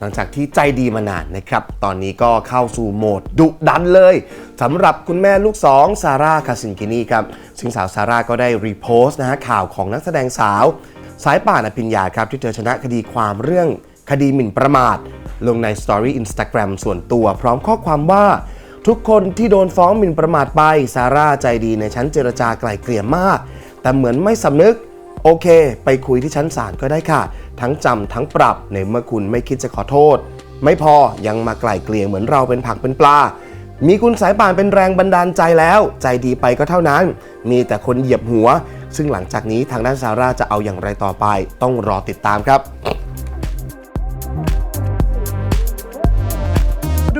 หลังจากที่ใจดีมานานนะครับ ตอนนี้ก็เข้าสู่โหมดดุดันเลยสำหรับคุณแม่ลูกสองซาร่าคาซินกินีครับซึ่งสาวซาร่าก็ได้รีโพสต์นะฮะข่าวของนักแสดงสาว สายป่านอภิญญาครับที่เธอชนะคดีความเรื่องคดีหมิ่นประมาท ลงในสตอรี่อินสตาแกรมส่วนตัว พร้อมข้อความว่า ทุกคนที่โดนฟ้องหมิ่นประมาทไปซาร่าใจดีในชั้นเจรจาไกล่เกลี่ยมาก แต่เหมือนไม่สำนึก โอเค ไปคุยที่ชั้นศาลก็ได้ค่ะ ทั้งจำทั้งปรับในเมื่อคุณไม่คิดจะขอโทษ ไม่พอยังมาไกล่เกลี่ยเหมือนเราเป็นผักเป็นปลา มีคุณสายป่านเป็นแรงบันดาลใจแล้ว ใจดีไปก็เท่านั้น มีแต่คนเหยียบหัว ซึ่งหลังจากนี้ทางด้านซาร่าจะเอาอย่างไรต่อไป ต้องรอติดตามครับ